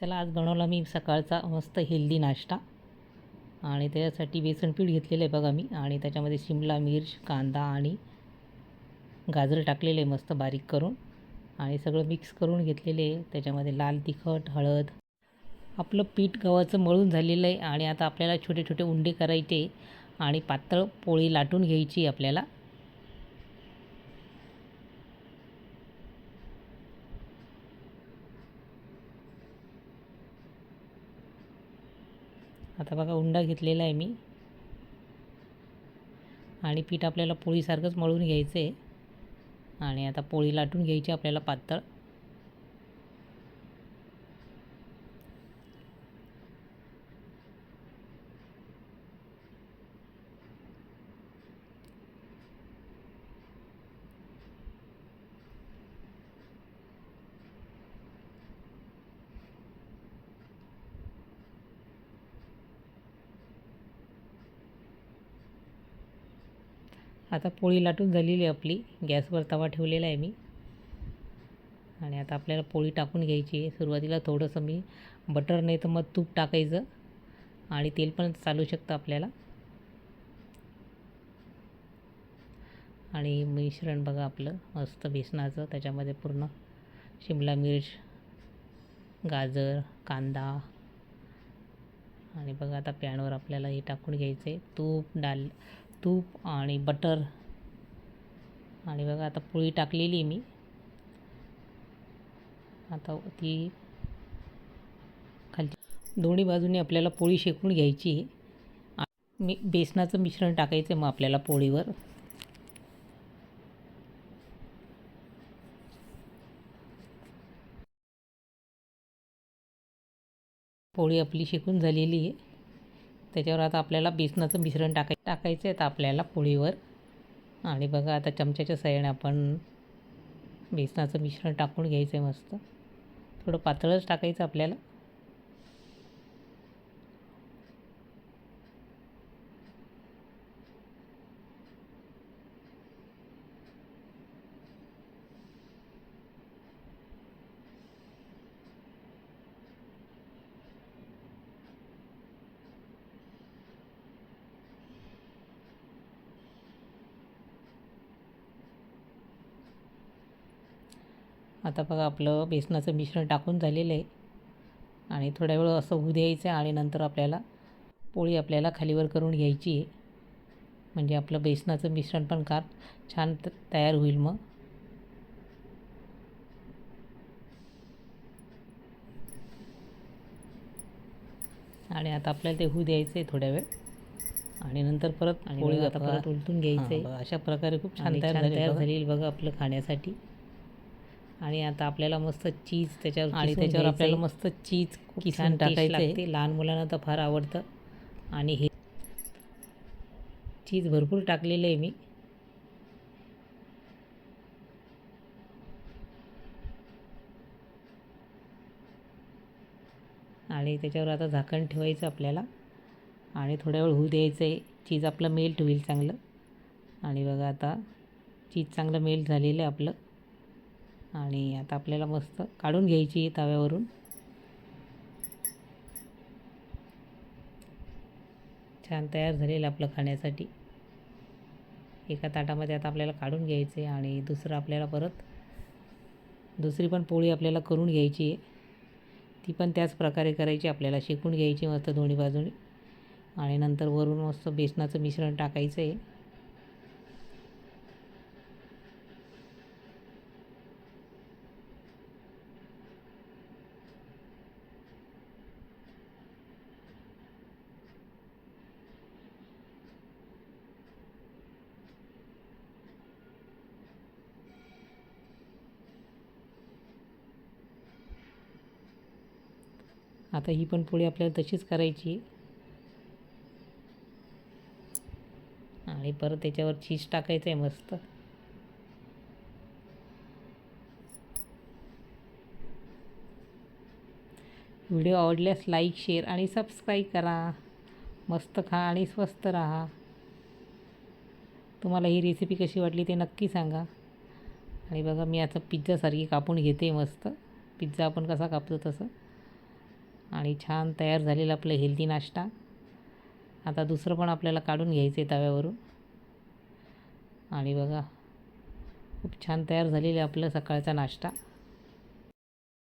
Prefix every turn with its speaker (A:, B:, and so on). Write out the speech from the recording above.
A: चला आज बनवला मी सकाळचा मस्त हेल्दी नाश्ता. आणि त्याच्यासाठी बेसनपीठ घेतलेलं आहे बघा मी. आणि त्याच्यामध्ये शिमला मिर्च कांदा आणि गाजर टाकलेले आहे मस्त बारीक करून. आणि सगळं मिक्स करून घेतलेले आहे. त्याच्यामध्ये लाल तिखट हळद. आपलं पीठ गव्हाचं मळून झालेलं आहे. आणि आता आपल्याला छोटे छोटे उंडे करायचे आणि पातळ पोळी लाटून घ्यायची आपल्याला. आता बघा उंडा घेतलेला आहे मी. आणि पीठ आपल्याला पोळीसारखंच मळून घ्यायचं आहे आणि आता पोळी लाटून घ्यायची आपल्याला पातळ. आता पोळी लाटून झालेली आहे आपली. गॅसवर तवा ठेवलेला आहे मी. आणि आता आपल्याला पोळी टाकून घ्यायची आहे. सुरुवातीला थोडंसं मी बटर नाही तर मग तूप टाकायचं. आणि तेल पण चालू शकतं आपल्याला. आणि मिश्रण बघा आपलं मस्त बेसनाचं त्याच्यामध्ये पूर्ण शिमला मिर्च गाजर कांदा. आणि बघा आता पॅनवर आपल्याला हे टाकून घ्यायचं आहे तूप डाल तूप आणि बटर. आणि बघा आता पोळी टाकलेली मी. आता ती खालची दोन्ही बाजूने आपल्याला पोळी शेकून घ्यायची मी बेसनाचं मिश्रण टाकायचं आहे मग आपल्याला पोळीवर. पोळी आपली शेकून झालेली आहे. त्याच्यावर आता आपल्याला बेसनाचं मिश्रण टाकाय टाकायचं आहे आता आपल्याला पोळीवर. आणि बघा आता चमच्याच्या सहाय्याने आपण बेसनाचं मिश्रण टाकून घ्यायचं आहे मस्त. थोडं पातळच टाकायचं आपल्याला. आता बघा आपलं बेसनाचं मिश्रण टाकून झालेलं आहे. आणि थोड्या वेळ असं होऊ द्यायचं आहे आणि नंतर आपल्याला पोळी आपल्याला खालीवर करून घ्यायची आहे. म्हणजे आपलं बेसनाचं मिश्रण पण का छान तयार होईल मग. आणि आता आपल्याला ते होऊ द्यायचं आहे थोड्या वेळ. आणि नंतर परत पोळी आता परत उलटून घ्यायचं आहे अशा प्रकारे खूप छान तयार
B: तयार. झालेली
A: बघा आपलं खाण्यासाठी. आणि आता आपल्याला मस्त चीज त्याच्यावर आणि त्याच्यावर आपल्याला. मस्त चीज
B: खूप
A: किसून
B: छान
A: टाकायचं
B: लागते.
A: लहान मुलांना तर फार आवडतं. आणि हे चीज भरपूर टाकलेलं आहे मी. आणि त्याच्यावर आता झाकण ठेवायचं आपल्याला. आणि थोड्या वेळ होऊ द्यायचं आहे चीज आपलं मेल्ट होईल चांगलं. आणि बघा आता चीज चांगलं मेल्ट झालेलं आहे आपलं. आणि आता आपल्याला मस्त काढून घ्यायची आहे तव्यावरून. छान तयार झालेलं आपलं खाण्यासाठी. एका ताटामध्ये आता आपल्याला काढून घ्यायचं आहे आणि दुसरं आपल्याला परत दुसरी पण पोळी आपल्याला करून घ्यायची आहे. ती पण त्याच प्रकारे करायची आपल्याला शेकून घ्यायची मस्त दोन्ही बाजूने. आणि नंतर वरून मस्त बेसनाचं मिश्रण टाकायचं आहे. आता ही पण पोळी आपल्याला तशीच करायची. आणि परत त्याच्यावर चीज टाकायचं आहे मस्त. व्हिडिओ आवडल्यास लाईक शेअर आणि सबस्क्राईब करा. मस्त खा आणि स्वस्त राहा. तुम्हाला ही रेसिपी कशी वाटली ते नक्की सांगा. आणि बघा मी आता पिझ्झासारखी कापून घेते मस्त. पिझ्झा आपण कसा कापतो तसं. आणि छान तयार झालेलं आपलं हेल्दी नाश्ता. आता दुसरं पण आपल्याला काढून घ्यायचं आहे तव्यावरून. आणि बघा खूप छान तयार झालेलं आपलं सकाळचा नाश्ता.